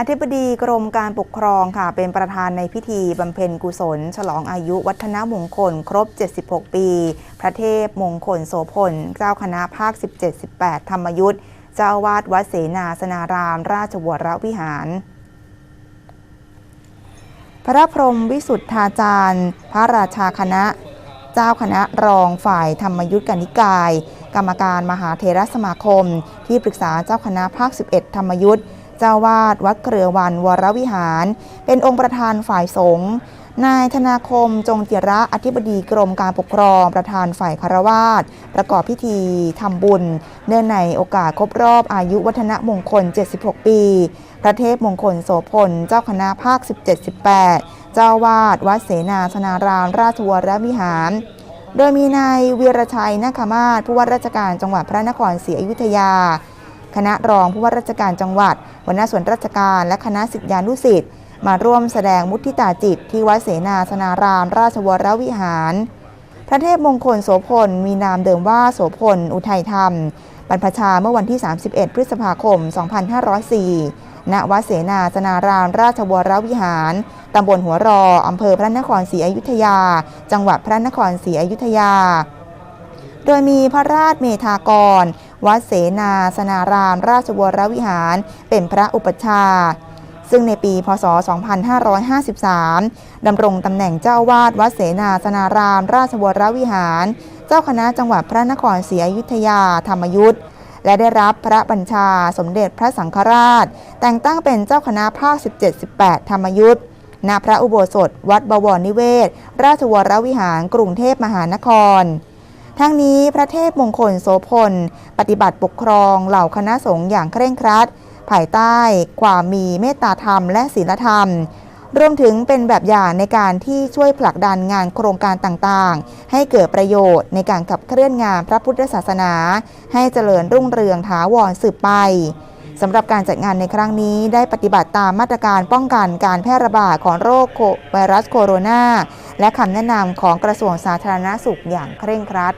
อธิบดีกรมการปกครองค่ะ เป็นประธานในพิธีบำเพ็ญกุศล ฉลองอายุวัฒนมงคล ครบ 76 ปี พระเทพมงคลโสพล เจ้าคณะภาค 17-18 ธรรมยุทธเจ้าวาดวัดเสนาสนาราม ราชวรวิหาร พระพรหมวิสุทธาจารย์ พระราชาคณะ เจ้าคณะรองฝ่ายธรรมยุทธกนิกาย กรรมการมหาเทรสมาคม ที่ปรึกษาเจ้าคณะภาค 11 ธรรมยุทธ เจ้าวาดวัดเครือวันวรวิหาร เป็นองค์ประธานฝ่ายสงฆ์นายธนาคมจงเจระอธิบดีกรมการปกครองประธานฝ่ายคารวาสประกอบพิธีทำบุญ เนื่องในโอกาสครบรอบอายุวัฒนมงคล 76 ปี พระเทพมงคลโสพล เจ้าคณะภาค 17-18 เจ้าวาดวัดเสนาสนารามราชวรวิหาร โดยมีนายเวียรชัยนาคมาศผู้ว่าราชการจังหวัดพระนครศรีอยุธยา คณะรองผู้ว่าราชการจังหวัดหัวหน้าส่วนราชการและคณะศิษยานุศิษย์มาร่วมแสดงมุทิตาจิต ที่วัดเสนาสนาราม ราชวรวิหาร พระเทพมงคลโสพล มีนามเดิมว่าโสพล อุทัยธรรม บรรพชาเมื่อวันที่ 31 พฤษภาคม 2504 ณ วัดเสนาสนาราม ราชวรวิหาร ตำบลหัวรอ อำเภอพระนครศรีอยุธยา จังหวัดพระนครศรีอยุธยา โดยมีพระราชเมธากร วัดเสนาสนาราม ราชวรวิหาร เป็นพระอุปชา ซึ่งในปี พศ 2553 ดำรงตำแหน่งเจ้าวาดวัดเสนาสนาราม ราชวรวิหาร เจ้าคณะจังหวัดพระนครศรีอยุธยาธรรมยุทธและได้รับพระบัญชาสมเด็จพระสังฆราช แต่งตั้งเป็นเจ้าคณะภาค 17-18 ธรรมยุทธณพระอุโบสถ วัดบวรนิเวศ ราชวรวิหารกรุงเทพมหานคร ทั้งนี้พระเทพมงคลโสพล ปฏิบัติปกครองเหล่าคณะสงฆ์อย่างเคร่งครัด ภายใต้ความมีเมตตาธรรมและศีลธรรม รวมถึงเป็นแบบอย่างในการที่ช่วยผลักดันงานโครงการต่างๆ ให้เกิดประโยชน์ในการขับเคลื่อนงานพระพุทธศาสนา ให้เจริญรุ่งเรืองถาวรสืบไป สำหรับการจัดงานในครั้งนี้ได้ปฏิบัติตามมาตรการป้องกันการแพร่ระบาดของโรคไวรัสโคโรนาและคำแนะนำของกระทรวงสาธารณสุขอย่างเคร่งครัด